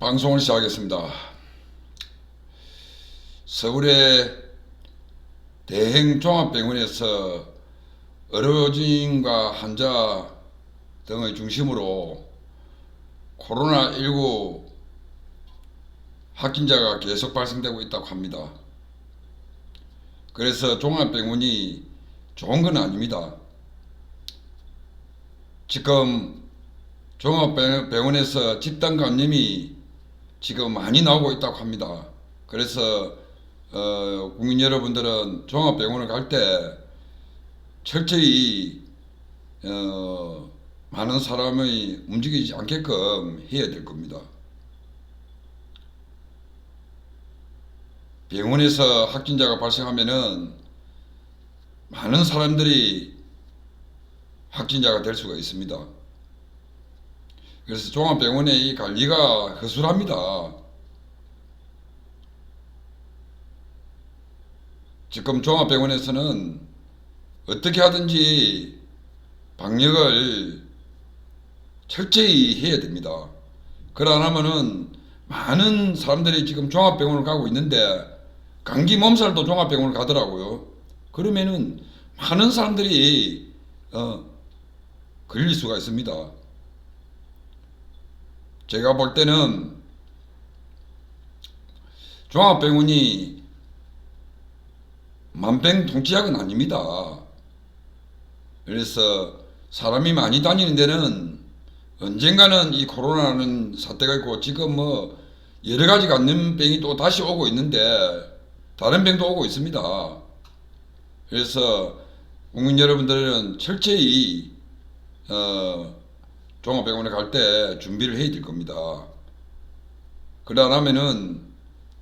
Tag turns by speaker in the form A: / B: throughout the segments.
A: 방송을 시작하겠습니다. 서울의 대행종합병원에서 의료진과 환자 등의 중심으로 코로나19 확진자가 계속 발생되고 있다고 합니다. 그래서 종합병원이 좋은 건 아닙니다. 지금 종합병원에서 집단 감염이 지금 많이 나오고 있다고 합니다. 그래서 어, 국민 여러분들은 종합병원을 갈 때 철저히 어, 많은 사람이 움직이지 않게끔 해야 될 겁니다. 병원에서 확진자가 발생하면은 많은 사람들이 확진자가 될 수가 있습니다. 그래서 종합병원의 이 관리가 허술합니다. 지금 종합병원에서는 어떻게 하든지 방역을 철저히 해야 됩니다. 그러 안 하면은 많은 사람들이 지금 종합병원을 가고 있는데 감기 몸살도 종합병원을 가더라고요. 그러면은 많은 사람들이 어, 걸릴 수가 있습니다. 제가 볼 때는 종합병원이 만병통치약은 아닙니다. 그래서 사람이 많이 다니는 데는 언젠가는 이 코로나는 사태가 있고 지금 뭐 여러 가지 감염병이 또 다시 오고 있는데 다른 병도 오고 있습니다. 그래서 국민 여러분들은 철저히 어, 종합병원에 갈 때 준비를 해야 될 겁니다. 그러려면은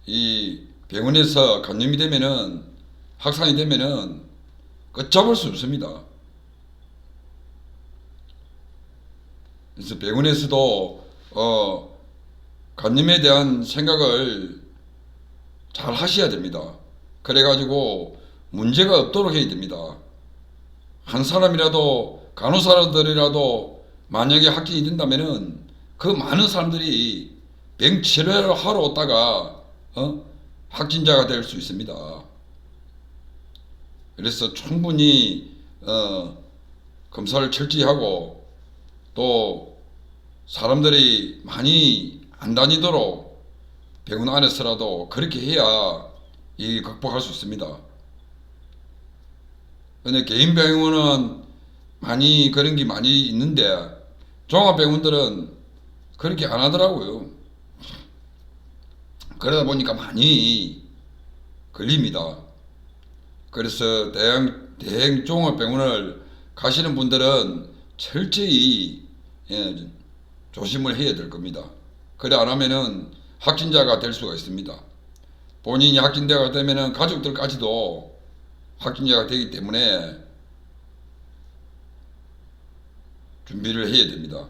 A: 이 병원에서 감염이 되면은 확산이 되면은 끝잡을 수 없습니다. 그래서 병원에서도 어 감염에 대한 생각을 잘 하셔야 됩니다. 그래가지고 문제가 없도록 해야 됩니다. 한 사람이라도 간호사들이라도 만약에 확진이 된다면은 그 많은 사람들이 병 치료를 하러 왔다가 어? 확진자가 될 수 있습니다. 그래서 충분히 어, 검사를 철저히 하고 또 사람들이 많이 안 다니도록 병원 안에서라도 그렇게 해야 이 극복할 수 있습니다. 근데 개인 병원은 많이 그런 게 많이 있는데 종합병원들은 그렇게 안 하더라고요. 그러다 보니까 많이 걸립니다. 그래서 대형 대형 종합병원을 가시는 분들은 철저히 예, 조심을 해야 될 겁니다. 그래 안 하면은 확진자가 될 수가 있습니다. 본인이 확진자가 되면은 가족들까지도 확진자가 되기 때문에 준비를 해야 됩니다.